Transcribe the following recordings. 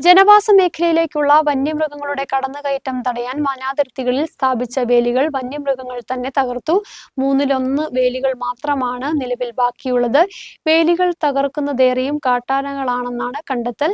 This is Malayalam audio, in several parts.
ജനവാസ മേഖലയിലേക്കുള്ള വന്യമൃഗങ്ങളുടെ കടന്നുകയറ്റം തടയാൻ വനാതിർത്തികളിൽ സ്ഥാപിച്ച വേലികൾ വന്യമൃഗങ്ങൾ തന്നെ തകർത്തു. മൂന്നിലൊന്ന് വേലികൾ മാത്രമാണ് നിലവിൽ ബാക്കിയുള്ളത്. വേലികൾ തകർക്കുന്നതേറെയും കാട്ടാനകളാണെന്നാണ് കണ്ടെത്തൽ.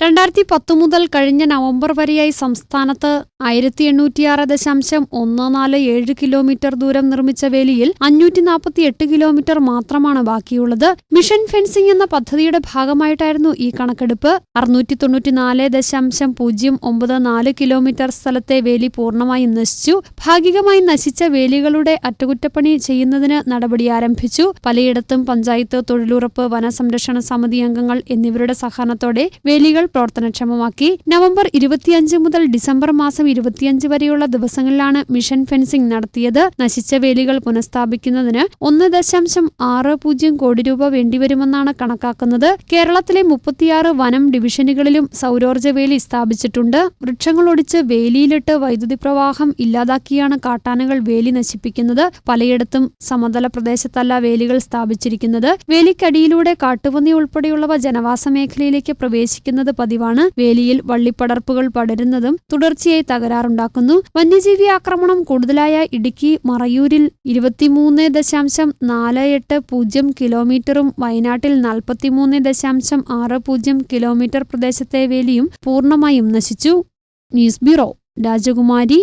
രണ്ടായിരത്തി പത്ത് മുതൽ കഴിഞ്ഞ നവംബർ വരെയായി സംസ്ഥാനത്ത് ആയിരത്തി എണ്ണൂറ്റിയാറ് ദശാംശം ഒന്ന് നാല് ഏഴ് കിലോമീറ്റർ ദൂരം നിർമ്മിച്ച വേലിയിൽ അഞ്ഞൂറ്റി നാൽപ്പത്തി എട്ട് കിലോമീറ്റർ മാത്രമാണ് ബാക്കിയുള്ളത്. മിഷൻ ഫെൻസിംഗ് എന്ന പദ്ധതിയുടെ ഭാഗമായിട്ടായിരുന്നു ഈ കണക്കെടുപ്പ്. അറുന്നൂറ്റി തൊണ്ണൂറ്റിനാല് ദശാംശം പൂജ്യം ഒമ്പത് നാല് കിലോമീറ്റർ സ്ഥലത്തെ വേലി പൂർണമായി നശിച്ചു. ഭാഗികമായി നശിച്ച വേലികളുടെ അറ്റകുറ്റപ്പണി ചെയ്യുന്നതിന് നടപടി ആരംഭിച്ചു. പലയിടത്തും പഞ്ചായത്ത് തൊഴിലുറപ്പ് വനസംരക്ഷണ സമിതി അംഗങ്ങൾ എന്നിവരുടെ സഹകരണത്തോടെ വേലികൾ പ്രവർത്തനക്ഷമമാക്കി. നവംബർ ഇരുപത്തിയഞ്ച് മുതൽ ഡിസംബർ മാസം ഇരുപത്തിയഞ്ച് വരെയുള്ള ദിവസങ്ങളിലാണ് മിഷൻ ഫെൻസിംഗ് നടത്തിയത്. നശിച്ച വേലികൾ പുനഃസ്ഥാപിക്കുന്നതിന് ഒന്ന് ദശാംശം ആറ് പൂജ്യം കോടി രൂപ വേണ്ടിവരുമെന്നാണ് കണക്കാക്കുന്നത്. കേരളത്തിലെ മുപ്പത്തിയാറ് വനം ഡിവിഷനുകളിലും സൗരോർജ വേലി സ്ഥാപിച്ചിട്ടുണ്ട്. വൃക്ഷങ്ങളൊടിച്ച് വേലിയിലിട്ട് വൈദ്യുതി പ്രവാഹം ഇല്ലാതാക്കിയാണ് കാട്ടാനകൾ വേലി നശിപ്പിക്കുന്നത്. പലയിടത്തും സമതല പ്രദേശത്തല്ല വേലികൾ സ്ഥാപിച്ചിരിക്കുന്നത്. വേലിക്കടിയിലൂടെ കാട്ടുപന്നി ഉൾപ്പെടെയുള്ളവ ജനവാസ മേഖലയിലേക്ക് പ്രവേശിക്കുന്നത് പതിവാണ് വേലിയിൽ വള്ളിപ്പടർപ്പുകൾ പടരുന്നതും തുടർച്ചയായി തകരാറുണ്ടാക്കുന്നു. വന്യജീവി ആക്രമണം കൂടുതലായ ഇടുക്കി മറയൂരിൽ ഇരുപത്തിമൂന്ന് ദശാംശം നാല് എട്ട് പൂജ്യം കിലോമീറ്ററും വയനാട്ടിൽ നാൽപ്പത്തിമൂന്ന് ദശാംശം ആറ് പൂജ്യം കിലോമീറ്റർ പ്രദേശത്തെ വേലിയും പൂർണമായും നശിച്ചു. ന്യൂസ് ബ്യൂറോ രാജകുമാരി